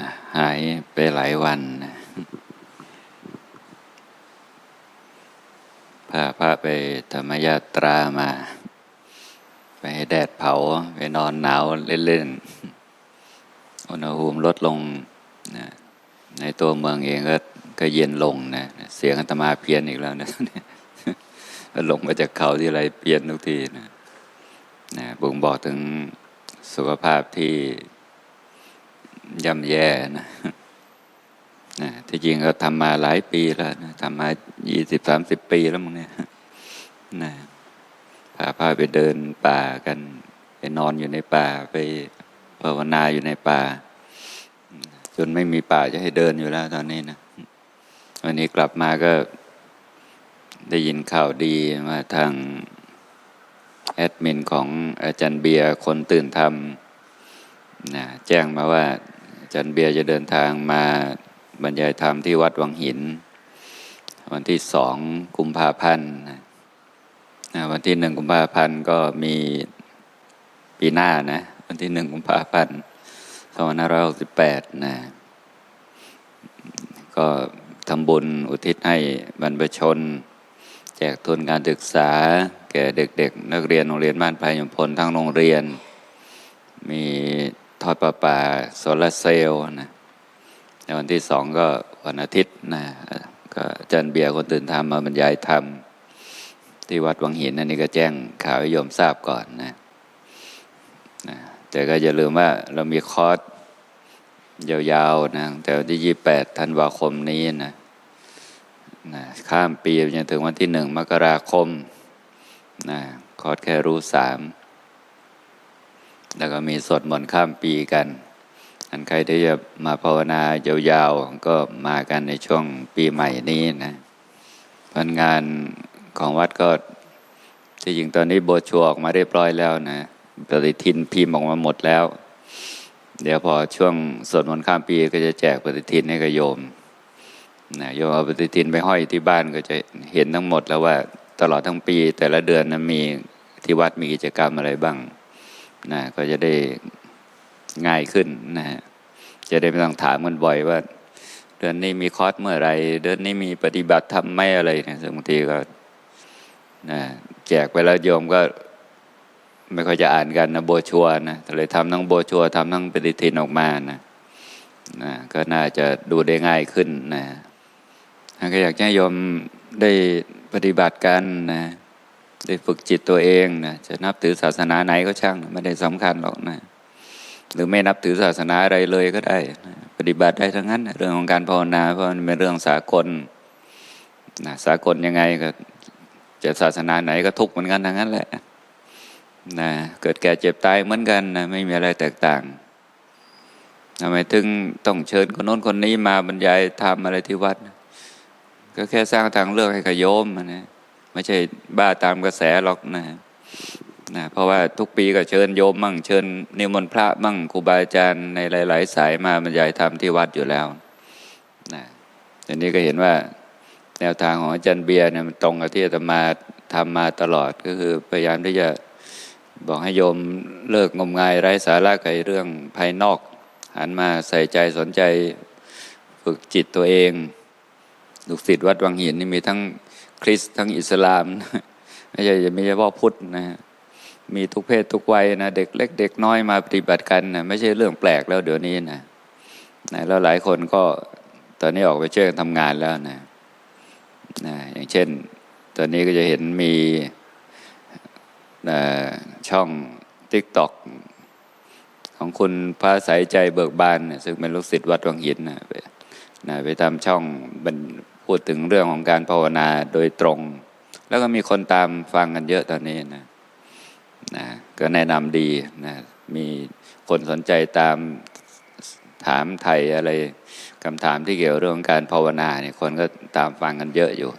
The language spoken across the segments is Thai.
นะหายไปหลายวันนะพาพระไปธรรมยาตรามา ไปให้แดดเผา ไปนอนหนาวเล่นๆ อุณหภูมิลดลงนะในตัวเมืองเองก็ก็เย็นลงนะ เสียงอาตมาเพี้ยนอีกแล้วนะลงมาจากเขาที่ไรเพี้ยนทุกทีนะนะบ่งบอกถึงสุขภาพที่ ย่ำแย่นะนะที่จริงก็ทำมาหลายปีแล้วนะทำมายี่สิบสามสิบปีแล้วมึงเนี่ยนะพาพาไปเดินป่ากัน ไปนอนอยู่ในป่า ไปภาวนาอยู่ในป่า จนไม่มีป่าจะให้เดินอยู่แล้วตอนนี้นะวันนี้กลับมาก็ได้ยินข่าวดีว่าทางแอดมินของอาจารย์เบียร์คนตื่นทำนะแจ้งมาว่า จารย์เบียจะเดินทางมาบรรยายธรรมที่วัดวังหิน วันที่สองกุมภาพันธ์วันที่หนึ่งกุมภาพันธ์ก็มีปีหน้านะวันที่หนึ่งกุมภาพันธ์สองพันห้าร้อยหกสิบแปดนะก็ทำบุญอุทิศให้บรรพชน แจกทุนการศึกษา แก่เด็กๆ นักเรียนโรงเรียนบ้านพายมพลทั้งโรงเรียน มี ทอดประปาโซลาเซลล์นะในวันที่สองก็วันอาทิตย์นะก็อาจันเบียร์คนตื่นทำมาบรรยายธรรม ที่วัดวังหินอันนี้ก็แจ้งข่าวให้โยมทราบก่อนนะนะแต่ก็อย่าลืมว่าเรามีคอร์สยาวๆนะแต่วันที่ยี่แปดธันวาคมนี้นะนะข้ามปีจนถึงวันที่หนึ่งมกราคมนะคอร์สแค่รู้สาม แล้วก็มีสดมนต์ข้ามปีกันอันใครที่จะมาภาวนายาวๆ ก็มากันในช่วงปีใหม่นี้นะพันงานของวัดก็ที่จริงตอนนี้โบชัวออกมาเรียบร้อยแล้วนะปฏิทินพิมพ์ออกมาหมดแล้ว เดี๋ยวพอช่วงสวดมนต์ข้ามปีก็จะแจกปฏิทินให้กับโยมนะโยมเอาปฏิทินไปห้อยที่บ้านก็จะเห็นทั้งหมดแล้วว่าตลอดทั้งปีแต่ละเดือนนะมีที่วัดมีกิจกรรมอะไรบ้าง นะก็จะได้ง่ายขึ้นนะฮะจะได้ไม่ต้องถามกันบ่อยว่า เดือนนี้มีคอร์สเมื่อไรเดือนนี้มีปฏิบัติทำไม่อะไรเนี่ยบางทีก็นะแจกไปแล้วโยมก็ไม่ค่อยจะอ่านกันนะโบชัวนะเลยทำทั้งโบชัวทำทั้งปฏิทินออกมานะนะก็น่าจะดูได้ง่ายขึ้นนะก็อยากให้โยมได้ปฏิบัติกันนะ ได้ฝึกจิตตัวเองนะจะนับถือศาสนาไหนก็ช่างไม่ได้สำคัญหรอกนะหรือไม่นับถือศาสนาอะไรเลยก็ได้นะปฏิบัติได้ทั้งนั้น เรื่องของการภาวนาเพราะมันเป็นเรื่องสากลนะสากลยังไงก็จะศาสนาไหนก็ทุกข์เหมือนกันทั้งนั้นแหละนะเกิดแก่เจ็บตายเหมือนกันนะไม่มีอะไรแตกต่างทำไมถึงต้องเชิญคนโน้นคนนี้มาบรรยายทำอะไรที่วัด ก็แค่สร้างทางเลือกให้กับโยมนะ ไม่ใช่บ้าตามกระแสหรอกนะนะเพราะว่าทุกปีก็เชิญโยมมั่งเชิญนิมนต์พระมั่งครูบาอาจารย์ในหลาย ๆ สายมาบรรยายธรรมที่วัดอยู่แล้วนะทีนี้ก็เห็นว่าแนวทางของอาจารย์เบียร์เนี่ยมันตรงกับที่อาตมาทำมาตลอดก็คือพยายามที่จะบอกให้โยมเลิกงมงายไร้สาระกับเรื่องภายนอก หันมาใส่ใจสนใจฝึกจิตตัวเองลูกศิษย์วัดวังหินนี่มีทั้ง คริสต์ทั้งอิสลามไม่ใช่ไม่ใช่พ่อพุทธนะมีทุกเพศทุกวัยนะเด็กเล็กเด็กน้อยมาปฏิบัติกันนะไม่ใช่เรื่องแปลกแล้วเดี๋ยวนี้นะนะแล้วหลายคนก็ตอนนี้ออกไปช่วยกันทำงานแล้วนะนะอย่างเช่น ตอนนี้ก็จะเห็นมีช่องติ๊กต็อกของคุณพระสายใจเบิกบานซึ่งเป็นลูกศิษย์วัดวังหินนะไปนะไปทำช่อง พูดถึงเรื่องของการภาวนาโดยตรง แล้วก็มีคนตามฟังกันเยอะตอนนี้นะนะก็แนะนำดีนะมีคนสนใจตามถามไทยอะไรคำถามที่เกี่ยวเรื่องการภาวนาเนี่ยคนก็ตามฟังกันเยอะอยู่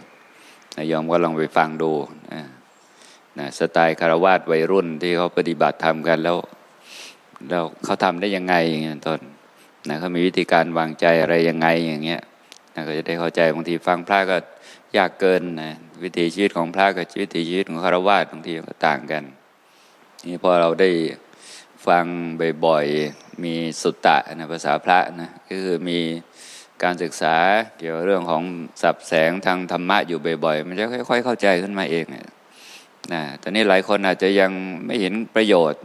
นายอมก็ลองไปฟังดูนะนะสไตล์คารวาสวัยรุ่นที่เขาปฏิบัติทำกันแล้วแล้วเขาทำได้ยังไงอย่างเงี้ยต้นนะเขามีวิธีการวางใจอะไรยังไงอย่างเงี้ย ก็จะได้เข้าใจบางทีฟังพระก็ยากเกินนะวิถีชีวิตของพระกับวิถีชีวิตของคารวาสบางทีก็ต่างกัน นี่พอเราได้ฟังบ่อยๆมีสุตตะนะภาษาพระนะก็คือมีการศึกษาเกี่ยวกับเรื่องของสับแสงทางธรรมะอยู่บ่อยๆ มันจะค่อย ๆ เข้าใจขึ้นมาเองนะตอนนี้หลายคนอาจจะยังไม่เห็นประโยชน์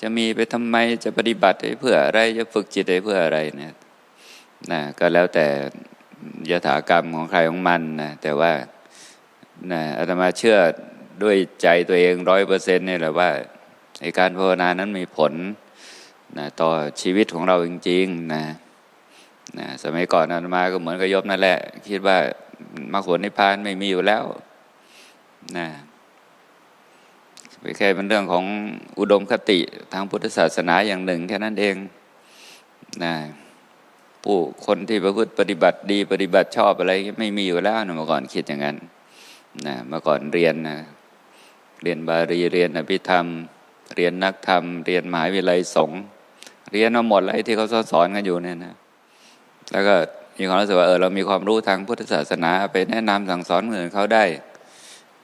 จะมีไปทำไมจะปฏิบัติไปเพื่ออะไรจะฝึกจิตไปเพื่ออะไรเนี่ยนะก็แล้วแต่ ยถากรรมของใครของมันนะแต่ว่านะอาตมาเชื่อด้วยใจตัวเองร้อยเปอร์เซ็นต์เนี่ยแหละว่าในการภาวนานั้นมีผลนะต่อชีวิตของเราจริงๆนะนะสมัยก่อนอาตมาก็เหมือนกับยบนั่นแหละ คิดว่ามรรคผลนิพพานไม่มีอยู่แล้วนะไปแค่เป็นเรื่องของอุดมคติทางพุทธศาสนาอย่างหนึ่งแค่นั้นเองนะ ผู้คนที่ประพฤติปฏิบัติดีปฏิบัติชอบอะไรไม่มีอยู่แล้วนะเมื่อก่อนคิดอย่างนั้นนะเมื่อก่อนเรียนนะเรียนบาลีเรียนอภิธรรม เรียนนักธรรม เรียนหมหาวิทยาลัยสงฆ์เรียนมาหมดเลยที่เขาสอนกันอยู่เนี่ยนะแล้วก็มีความรู้สึกว่าเออเรามีความรู้ทางพุทธศาสนาไปแนะนำสั่งสอนคนอื่นเขาได้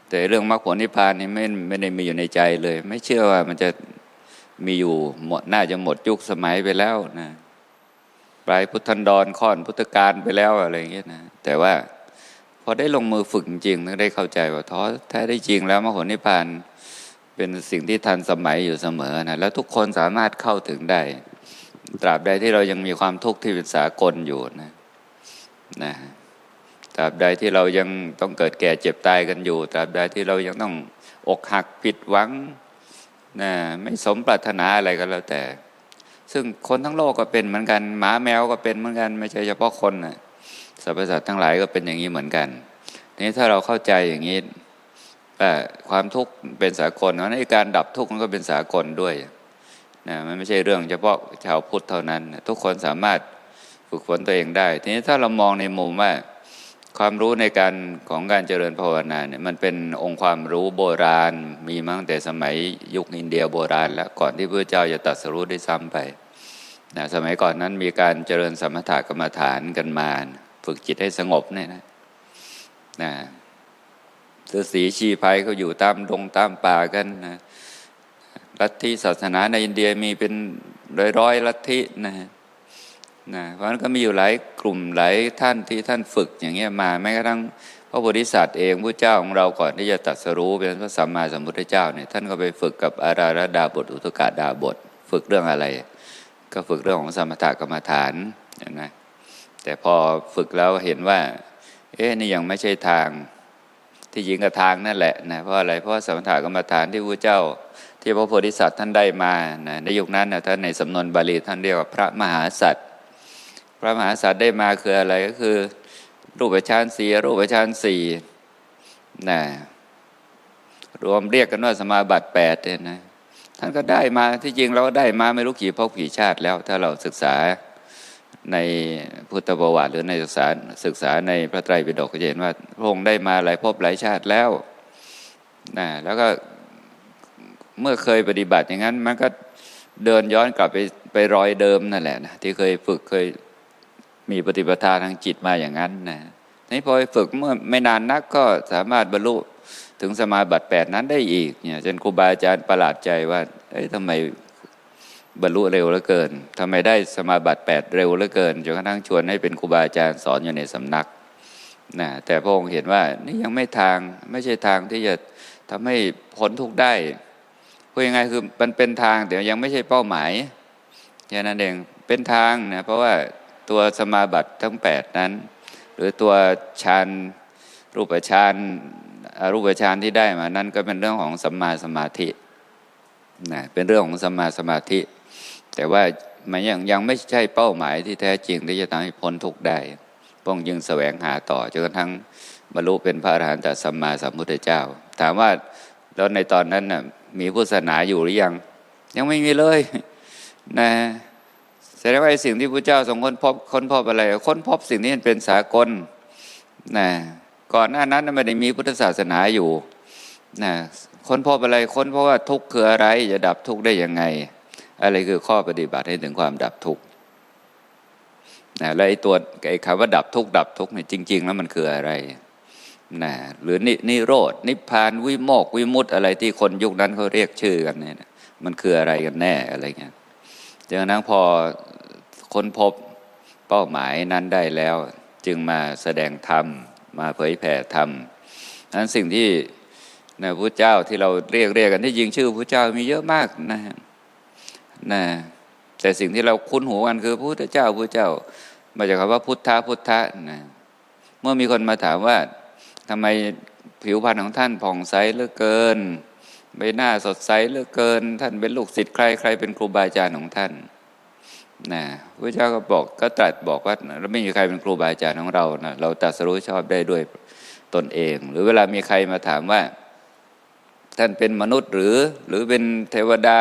แต่เรื่องมรรคผลนิพพานนี่ไม่ไม่ได้มีอยู่ในใจเลย ไม่เชื่อว่ามันจะมีอยู่หมดน่าจะหมดยุคสมัยไปแล้วนะ ปลายพุทธันดรค่อนพุทธกาลไปแล้วอะไรอย่างเงี้ยนะแต่ว่าพอได้ลงมือฝึกจริงถึงได้เข้าใจว่าท้อแท้ได้จริงแล้วมรรคผลนิพพานเป็นสิ่งที่ทันสมัยอยู่เสมอนะแล้วทุกคนสามารถเข้าถึงได้ ตราบใดที่เรายังมีความทุกข์ที่เป็นสากลอยู่นะนะตราบใดที่เรายังต้องเกิดแก่เจ็บตายกันอยู่ ตราบใดที่เรายังต้องอกหักผิดหวังนะไม่สมปรารถนาอะไรก็แล้วแต่ ซึ่งคนทั้งโลกก็เป็นเหมือนกัน หมาแมวก็เป็นเหมือนกัน ไม่ใช่เฉพาะคนนะสรรพสัตว์ทั้งหลายก็เป็นอย่างนี้เหมือนกันนี้ถ้าเราเข้าใจอย่างนี้ว่ความทุกข์เป็นสากลเพราะในการดับทุกข์มันก็เป็นสากลด้วยนะมันไม่ใช่เรื่องเฉพาะชาวพุทธเท่านั้น ทุกคนสามารถฝึกฝนตัวเองได้ ทีนี้ถ้าเรามองในมุมว่า ความรู้ในการของการเจริญภาวนาเนี่ยมันเป็นองค์ความรู้โบราณ มีมาตั้งแต่สมัยยุคอินเดียโบราณ แล้วก่อนที่พระเจ้าจะตรัสรู้ได้ซ้ำไปนะสมัยก่อนนั้นมีการเจริญสมถกรรมฐานกันมา ฝึกจิตให้สงบเนี่ยนะนะฤาษีชีภัยเขาอยู่ตามดงตามป่ากันนะลัทธิศาสนาในอินเดียมีเป็นร้อยร้อยลัทธินะ นะเพราะนั้นก็มีอยู่หลายกลุ่มหลายท่านที่ท่านฝึกอย่างเงี้ยมาแม้กระทั่งพระโพธิสัตว์เองพระเจ้าของเราก่อนที่จะตรัสรู้เป็นพระสัมมาสัมพุทธเจ้าเนี่ยท่านก็ไปฝึกกับอาราระดาบทอุตกาดาบท ฝึกเรื่องอะไร ก็ฝึกเรื่องของสมถกรรมฐานนะแต่พอฝึกแล้วเห็นว่า เอ๊ะนี่ยังไม่ใช่ทางที่ยิงกับทางนั่นแหละนะเพราะอะไรเพราะสมถกรรมฐานที่พระเจ้า ที่พระโพธิสัตว์ท่านได้มานะในยุคนั้นนะท่านในสำนวนบาลีท่านเรียกว่าพระมหาสัตว์ ระมหาสัตว์ได้มาคืออะไรก็คือ รูปฌานสี่รูปฌานสี่นะรวมเรียกกันว่าสมาบัติแปดเนี่ยนะท่านก็ได้มาที่จริงเราก็ได้มาไม่รู้กี่พบกี่ชาติแล้ว ถ้าเราศึกษาในพุทธประวัติหรือในศึกษาศึกษาในพระไตรปิฎกก็จะเห็นว่าพระองค์ได้มาหลายภพหลายชาติแล้วนะแล้วก็เมื่อเคยปฏิบัติอย่างนั้น มันก็เดินย้อนกลับไปไปรอยเดิมนั่นแหละนะที่เคยฝึกเคย มีปฏิปทาทางจิตมาอย่างนั้นนะนี่พอฝึกเมื่อไม่นานนักก็สามารถบรรลุถึงสมาบัติแปดนั้นได้อีกเนี่ยจนครูบาอาจารย์ประหลาดใจว่าเอ้ยทำไมบรรลุเร็วเหลือเกินทำไมได้สมาบัติแปดเร็วเหลือเกินจนกระทั่งชวนให้เป็นครูบาอาจารย์สอนอยู่ในสำนักนะแต่พระองค์เห็นว่านี่ยังไม่ทางไม่ใช่ทางที่จะทำให้พ้นทุกข์ได้พูดยังไงคือมันเป็นทางแต่ยังไม่ใช่เป้าหมายแค่นั้นเองเป็นทางนะเพราะว่า ตัวสมาบัติทั้งแปดนั้น หรือตัวฌานรูปฌานรูปฌานที่ได้มานั่นก็เป็นเรื่องของสัมมาสมาธินะเป็นเรื่องของสัมมาสมาธิ แต่ว่ามันยังยังไม่ใช่เป้าหมายที่แท้จริงที่จะทำให้พ้นทุกข์ได้ป้องยังแสวงหาต่อจนกระทั่งบรรลุเป็นพระอรหันตสัมมาสัมพุทธเจ้า ถามว่าแล้วในตอนนั้นนะมีพุทธศาสนาอยู่หรือยัง ยังไม่มีเลยนะ ดงว่าสิ่งที่พระเจ้าทรงค้นพบค้นพบอะไร ค้นพบสิ่งนี้เป็นสากลนะก่อนหน้านั้นไม่ได้มีพุทธศาสนาอยู่นะค้นพบอะไรค้นเพราะว่าทุกข์คืออะไรจะดับทุกข์ได้ยังไง อะไรคือข้อปฏิบัติให้ถึงความดับทุกข์นะและไอ้ตัวไอ้คำว่าดับทุกข์ดับทุกข์เนี่ยจริง ๆ แล้วมันคืออะไรนะหรือนินิโรดนิพพานวิโมกวิมุตอะไรที่คนยุคนั้นเขาเรียกชื่อกันเนี่ยมันคืออะไรกันแน่อะไรเงี้ยจากนั้นพอ ค้นพบเป้าหมายนั้นได้แล้ว จึงมาแสดงธรรม มาเผยแผ่ธรรมนั้นสิ่งที่นะพระเจ้าที่เราเรียกเรียกกันที่จริงชื่อพระเจ้ามีเยอะมากนะนะแต่สิ่งที่เราคุ้นหูกันคือพระพุทธเจ้าพระเจ้า มาจากคำว่าพุทธะพุทธะนะเมื่อมีคนมาถามว่าทำไมผิวพรรณของท่านผ่องใสเหลือเกินใบหน้าสดใสเหลือเกิน ท่านเป็นลูกศิษย์ใครใครเป็นครูบาอาจารย์ของท่าน นะพระเจ้าก็บอกก็ตรัสบอกว่าเราไม่มีใครเป็นครูบาอาจารย์ของเรานะเราตรัสรู้ชอบได้ด้วยตนเอง หรือเวลามีใครมาถามว่า ท่านเป็นมนุษย์หรือหรือเป็นเทวดา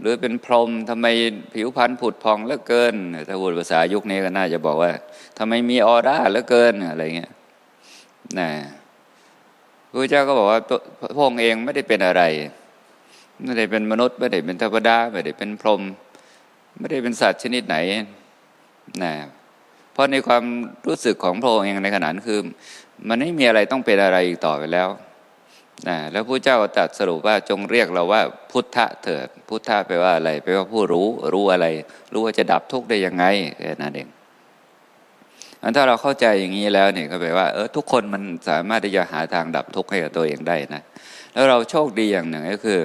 หรือเป็นพรหมทำไมผิวพรรณผุดพองเหลือเกิน ถ้าพูดภาษายุคนี้ก็น่าจะบอกว่าทำไมมีออร่าเหลือเกินอะไรเงี้ยนะพระเจ้าก็บอกว่าตัวพระองค์เองไม่ได้เป็นอะไร ไม่ได้เป็นมนุษย์ ไม่ได้เป็นเทวดา ไม่ได้เป็นพรหม ไม่ได้เป็นสัตว์ชนิดไหนนะเพราะในความรู้สึกของพระองค์เองในขณะนั้นคือ มันไม่มีอะไรต้องเป็นอะไรอีกต่อไปแล้วนะแล้วพระเจ้าตรัสสรุปว่าจงเรียกเราว่าพุทธะเถิด พุทธะแปลว่าอะไรแปลว่าผู้รู้รู้อะไร รู้ว่าจะดับทุกข์ได้ยังไงแค่นั้นเองอันถ้าเราเข้าใจอย่างนี้แล้วเนี่ยก็แปลว่าเออทุกคนมันสามารถที่จะหาทางดับทุกข์ให้กับตัวเองได้นะแล้วเราโชคดีอย่างหนึ่งก็คือ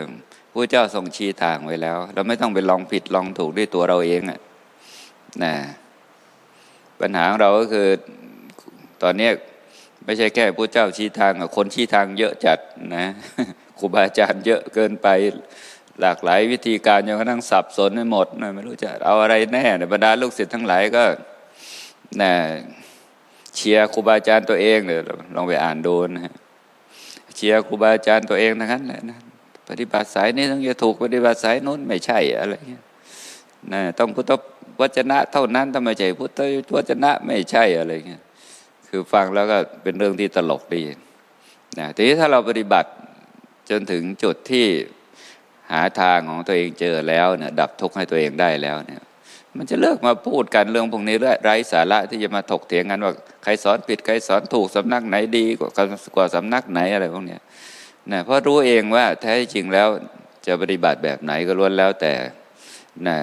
พระเจ้าทรงชี้ทางไว้แล้ว เราไม่ต้องไปลองผิดลองถูกด้วยตัวเราเองอะนะปัญหาของเราก็คือตอนนี้ไม่ใช่แค่พระเจ้าชี้ทางอะคนชี้ทางเยอะจัดนะครูบาอาจารย์เยอะเกินไปหลากหลายวิธีการจนกระทั่งสับสนไปหมดนะไม่รู้จะเอาอะไรแน่ในบรรดาลูกศิษย์ทั้งหลายก็นะเชียร์ครูบาอาจารย์ตัวเองเลยลองไปอ่านดูนะฮะเชียร์ครูบาอาจารย์ตัวเองทั้งนั้นแหละนะ ปฏิบัติสายนี้ต้องจะถูกปฏิบัติสายนู้นไม่ใช่อะไรเงี้ยนะต้องพุทธวจนะเท่านั้นถ้าไมใช่พุทธวจนะไม่ใช่อะไรเงี้ยคือฟังแล้วก็เป็นเรื่องที่ตลกดีนะทีนี้ถ้าเราปฏิบัติจนถึงจุดที่หาทางของตัวเองเจอแล้วเนี่ยดับทุกข์ให้ตัวเองได้แล้วเนี่ยมันจะเลิกมาพูดกันเรื่องพวกนี้ไร้สาระที่จะมาถกเถียงกันว่าใครสอนผิดใครสอนถูกสำนักไหนดีกว่ากว่าสำนักไหนอะไรพวกเนี้ย นะเพราะรู้เองว่าแท้จริงแล้วจะปฏิบัติแบบไหนก็ล้วนแล้วแต่นะ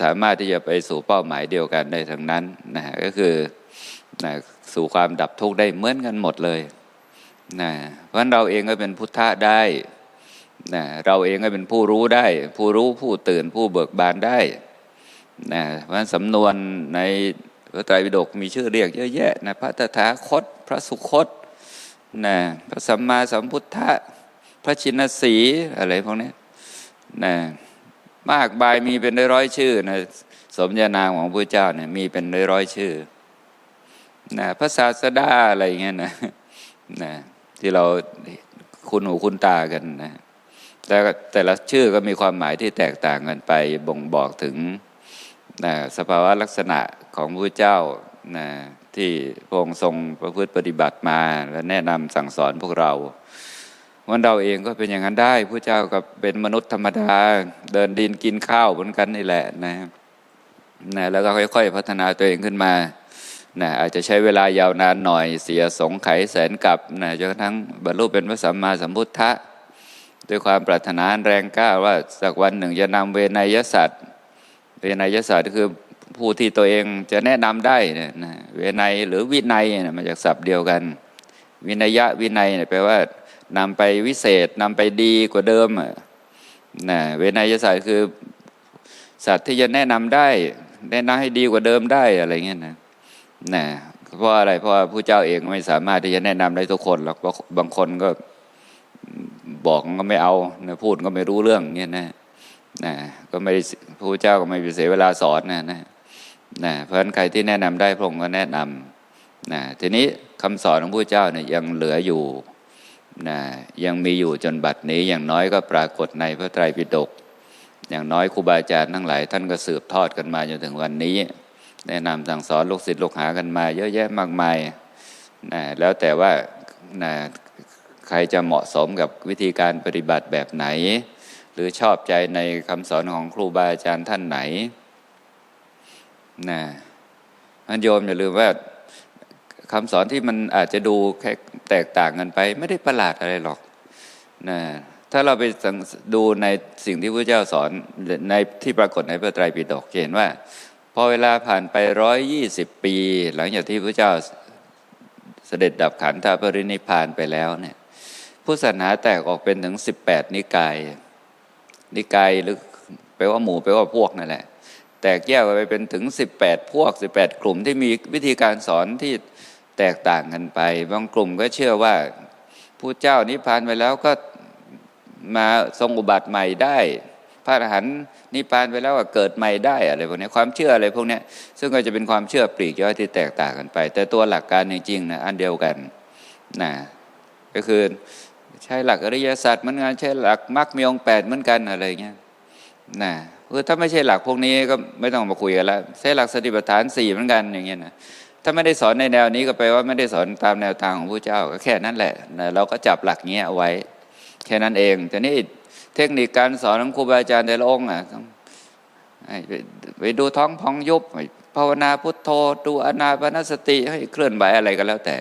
สามารถที่จะไปสู่เป้าหมายเดียวกันได้ทั้งนั้นนะก็คือนะสู่ความดับทุกข์ได้เหมือนกันหมดเลยนะเพราะเราเองก็เป็นพุทธะได้นะเราเองก็เป็นผู้รู้ได้ ผู้รู้ผู้ตื่นผู้เบิกบานได้นะเพราะนั้นสำนวนในพระไตรปิฎกมีชื่อเรียกเยอะแยะนะพระตถาคต พระสุคต นะพระสัมมาสัมพุทธะพระชินสีอะไรพวกนี้นะมากบายมีเป็นร้อยชื่อนะสมญานามของพระเจ้าเนี่ยมีเป็นร้อยชื่อนะพระศาสดาอะไรเงี้ยนะนะที่เราคุ้นหูคุ้นตากันนะแต่แต่ละชื่อก็มีความหมายที่แตกต่างกันไปบ่งบอกถึงนะสภาวะลักษณะของพระเจ้านะ ที่พระองค์ทรงประพฤติปฏิบัติมา และแนะนำสั่งสอนพวกเราวันเราเองก็เป็นอย่างนั้นได้พระเจ้าก็เป็นมนุษย์ธรรมดา เดินดินกินข้าวเหมือนกันนี่แหละนะนะแล้วก็ค่อยๆ พัฒนาตัวเองขึ้นมานะอาจจะใช้เวลายาวนานหน่อยเสียสงไขแสนกับนะจนกระทั่งบรรลุเป็นพระสัมมาสัมพุทธะด้วยความปรารถนาแรงกล้าว่าสักวันหนึ่งจะนำเวนยสัตว์เวนยศาสตร์คือ ผู้ที่ตัวเองจะแนะนำได้เนี่ยนะเวไนหรือวินัยเนี่ยมาจากศัพท์เดียวกัน วินัยะวินัยเนี่ยแปลว่านำไปวิเศษนำไปดีกว่าเดิมนะเวนยศาสตร์คือสัตว์ที่จะแนะนำได้ แนะนำให้ดีกว่าเดิมได้อะไรเงี้ยนะนะเพราะอะไรเพราะผู้เจ้าเองไม่สามารถที่จะแนะนำได้ทุกคนหรอกบางคนก็บอกก็ไม่เอานะพูดก็ไม่รู้เรื่องเงี้ยนะนะก็ไม่พระเจ้าก็ไม่เสียเวลาสอนนะนะ นะเพราะฉะนั้นใครที่แนะนำได้พระองค์ก็แนะนำนะทีนี้คำสอนของพระเจ้าเนี่ยยังเหลืออยู่นะยังมีอยู่จนบัดนี้อย่างน้อยก็ปรากฏในพระไตรปิฎกอย่างน้อยครูบาอาจารย์ทั้งหลาย ท่านก็สืบทอดกันมาจนถึงวันนี้ แนะนำสั่งสอนลูกศิษย์ลูกหากันมา เยอะแยะมากมายนะแล้วแต่ว่านะใครจะเหมาะสมกับวิธีการปฏิบัติแบบไหน หรือชอบใจในคำสอนของครูบาอาจารย์ท่านไหน นะอันโยมอย่าลืมว่าคำสอนที่มันอาจจะดูแค่แตกต่างกันไป ไม่ได้ประหลาดอะไรหรอกนะถ้าเราไปดูในสิ่งที่พระเจ้าสอนในที่ปรากฏในพระไตรปิฎกเห็นว่า พอเวลาผ่านไปร้อยยี่สิบปี หลังจากที่พระเจ้าเสด็จดับขันธปรินิพานไปแล้วเนี่ยพุทธศาสนาแตกออกเป็นถึง18นิกาย นิกายหรือแปลว่าหมู่แปลว่าพวกนั่นแหละ แตกแยกไปเป็นถึง 18 พวก 18 กลุ่มที่มีวิธีการสอนที่แตกต่างกันไป บางกลุ่มก็เชื่อว่าผู้เจ้านิพพานไปแล้วก็มาทรงอุบัติใหม่ได้พระอรหันต์นิพพานไปแล้วก็เกิดใหม่ได้อะไรพวกนี้ความเชื่ออะไรพวกนี้ซึ่งก็จะเป็นความเชื่อปลีกย่อยที่แตกต่างกันไป แต่ตัวหลักการจริงๆนะอันเดียวกันนะก็คือใช้หลักอริยสัจเหมือนกันใช้หลักมรรคมีองแปดเหมือนกันอะไรเงี้ยนะ คือถ้าไม่ใช่หลักพวกนี้ก็ไม่ต้องมาคุยกันแล้วใช้หลักสติปัฏฐานสี่เหมือนกันอย่างเงี้ยนะถ้าไม่ได้สอนในแนวนี้ก็แปลว่าไม่ได้สอนตามแนวทางของพระเจ้าก็แค่นั้นแหละเราก็จับหลักเงี้ยเอาไว้ แค่นั้นเองแต่นี่เทคนิคการสอนของครูบาอาจารย์แต่ละองค์อะไปดูท้องพองยุบภาวนาพุทโธดูอนาปานสติให้เคลื่อนไหวอะไรก็แล้วแต่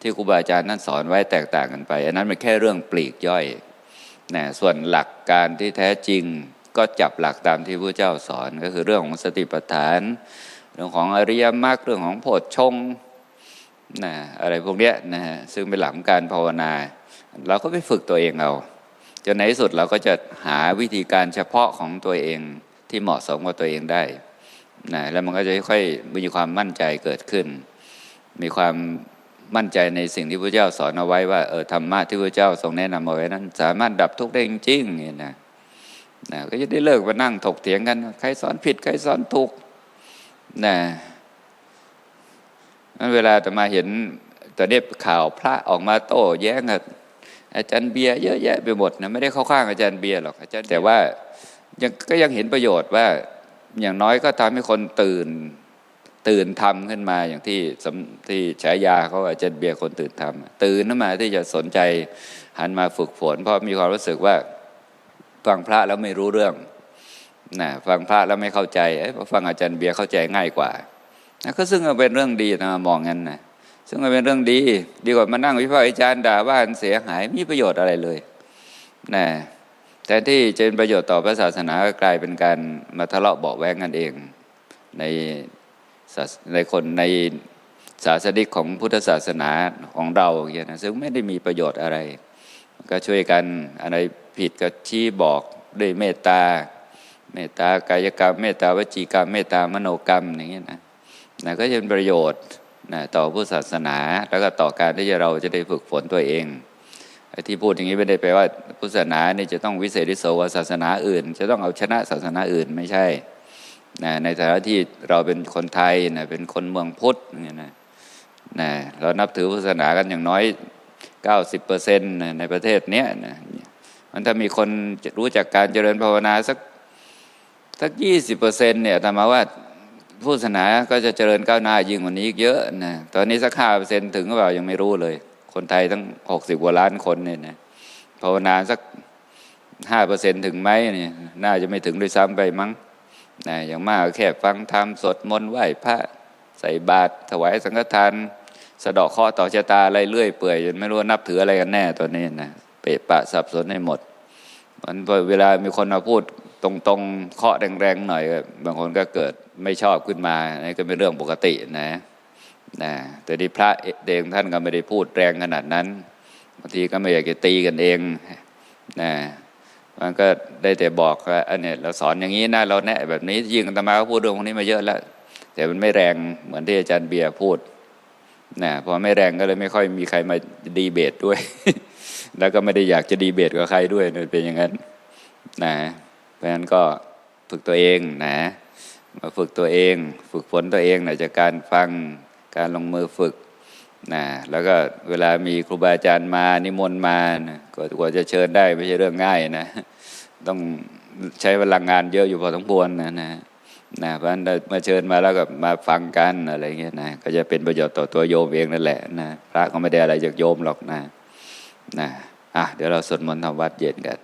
ที่ครูบาอาจารย์นั้นสอนไว้แตกต่างกันไป อันนั้นเป็นแค่เรื่องปลีกย่อยนะส่วนหลักการที่แท้จริง ก็จับหลักตามที่พระเจ้าสอนก็คือเรื่องของสติปัฏฐาน เรื่องของอริยมรรคเรื่องของโพชฌงนะอะไรพวกเนี้ยนะฮะซึ่งเป็นหลักการภาวนา เราก็ไปฝึกตัวเองเอาจนในที่สุดเราก็จะหาวิธีการเฉพาะของตัวเองที่เหมาะสมกับตัวเองได้นะแล้วมันก็จะค่อยมีความมั่นใจเกิดขึ้น มีความมั่นใจในสิ่งที่พระเจ้าสอนเอาไว้ว่าเออธรรมะที่พระเจ้าทรงแนะนำเอาไว้นั้น สามารถดับทุกข์ได้จริงๆเนี่ยนะ นะก็จะได้เลิกมานั่งถกเถียงกัน ใครสอนผิด ใครสอนถูกนะนั้นเวลาจะมาเห็นตอนนี้ข่าวพระออกมาโต้แย้งกับอาจารย์เบียร์เยอะแยะไปหมดนะไม่ได้เข้าข้างอาจารย์เบียร์หรอกอาจารย์แต่ว่ายังก็ยังเห็นประโยชน์ว่าอย่างน้อยก็ทำให้คนตื่นตื่นทำขึ้นมาอย่างที่ที่ฉายาเขาอาจารย์เบียร์คนตื่นทำตื่นขึ้นมาที่จะสนใจหันมาฝึกฝนเพราะมีความรู้สึกว่า ฟังพระแล้วไม่รู้เรื่องนะฟังพระแล้วไม่เข้าใจเอ้ยพอฟังอาจารย์เบียร์เข้าใจง่ายกว่านะก็ซึ่งเป็นเรื่องดีนะมองงั้นนะซึ่งเป็นเรื่องดี ดีกว่ามานั่งวิพากษ์วิจารณ์ด่าว่าเสียหายไม่มีประโยชน์อะไรเลยนะแต่ที่จะเป็นประโยชน์ต่อพระศาสนาก็กลายเป็นการมาทะเลาะเบาแวงกันเอง ในในคนในศาสนิกของพุทธศาสนาของเราอย่างเงี้ยนะซึ่งไม่ได้มีประโยชน์อะไร ก็ช่วยกันอะไรผิดก็ชี้บอกด้วยเมตตา เมตตากายกรรม เมตตาวจีกรรม เมตตามโนกรรมอย่างเงี้ยนะนะก็จะเป็นประโยชน์นะต่อผู้ศาสนา แล้วก็ต่อการที่เราจะได้ฝึกฝนตัวเองไอ้ที่พูดอย่างนี้ไม่ได้แปลว่าพุทธศาสนานี่จะต้องวิเศษวิโสว่าศาสนาอื่น จะต้องเอาชนะศาสนาอื่นไม่ใช่นะในฐานะที่เราเป็นคนไทยนะเป็นคนเมืองพุทธเนี่ยนะนะเรานับถือพุทธศาสนากันอย่างน้อย 90%นในประเทศเนี้ยนะมันถ้ามีคนรู้จักการเจริญภาวนาสักสักยี่สิบเปอร์เซ็นต์เนี่ยธรรมาว่าพุทธศาสนาก็จะเจริญก้าวหน้ายิ่งกว่านี้เยอะนะตอนนี้สักห้าเปอร์เซ็นต์ถึงหรือเปล่ายังไม่รู้เลย คนไทยตั้งหกสิบกว่าล้านคนเนี่ยนะภาวนาสักห้าเปอร์เซ็นต์ถึงไหมเนี่ยน่าจะไม่ถึงด้วยซ้ำไปมั้งนะอย่างมากแค่ฟังธรรมสวดมนต์ไหว้พระใส่บาตรถวายสังฆทาน สะดอกข้อต่อชะตาอะไรเรื่อยเปื่อยจนไม่รู้นับถืออะไรกันแน่ตอนนี้นะเปะปะสับสนให้หมดมันเวลามีคนมาพูดตรงๆเคาะแรงๆหน่อยบางคนก็เกิดไม่ชอบขึ้นมานี่ก็เป็นเรื่องปกตินะนะแต่ที่พระเองท่านก็ไม่ได้พูดแรงขนาดนั้นบางทีก็ไม่อยากจะตีกันเองนะมันก็ได้แต่บอกว่าอันนี้เราสอนอย่างนี้นะเราแนะแบบนี้ยิ่งอาตมาก็พูดเรื่องพวกนี้มาเยอะแล้ว แต่มันไม่แรงเหมือนที่อาจารย์เบียร์พูด นะพอไม่แรงก็เลยไม่ค่อยมีใครมาดีเบตด้วย แล้วก็ไม่ได้อยากจะดีเบตกับใครด้วยเป็นอย่างนั้นนะเพราะฉะนั้นก็ฝึกตัวเองนะมาฝึกตัวเอง ฝึกฝนตัวเองนะจากการฟังการลงมือฝึกนะแล้วก็เวลามีครูบาอาจารย์มานิมนต์มานะกว่าจะเชิญได้ไม่ใช่เรื่องง่ายนะ ต้องใช้พลังงานเยอะอยู่พอสมควรนะนะ นะเพราะฉะนั้นมาเชิญมาแล้วก็มาฟังกันอะไรเงี้ยนะก็จะเป็นประโยชน์ต่อตัวโยมเองนั่นแหละนะพระก็ไม่ได้อะไรจากโยมหรอกนะนะอะเดี๋ยวเราสวดมนต์ทำวัดเย็นกัน